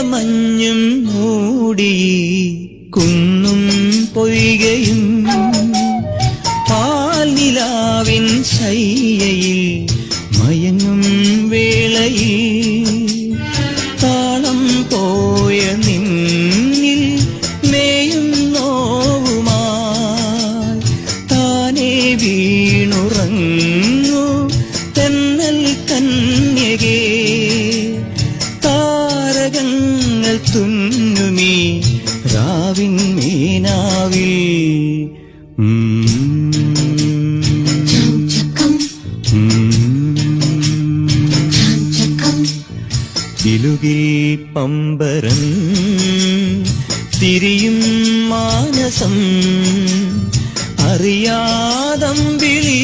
ഇളമഞ്ഞും മൂടി കുന്നും പൊയ്കയും പാൽനിലാവിൻ ശയ്യയിൽ മയങ്ങും വേളയിൽ താളം പോയ നിന്നിൽ മേയും നോവുമായി താനേ വീണുറങ്ങു താരകങ്ങൾ തുന്നുമീ രാവിൻ മീനാവിൽ. ിലുകിൽ പമ്പരം തിരിയും മാനസം അറിയാതമ്പിളി